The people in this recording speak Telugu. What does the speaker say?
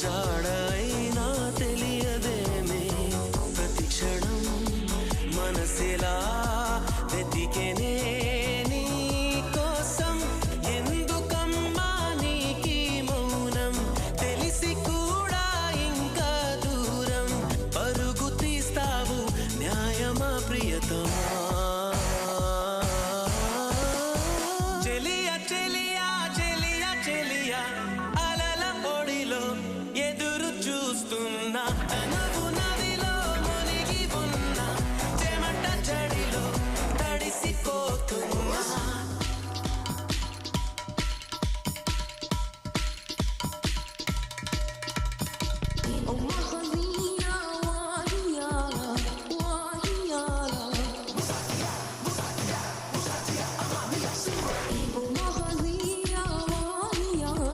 జాడైనా తెలియదేమే ప్రతి క్షణం మనసిలా వెతికెనే నీ కోసం. ఎందుకమ్మా నీకీ మౌనం? తెలిసి కూడా ఇంకా దూరం. పరుగు తీస్తావు న్యాయమా Oh my god.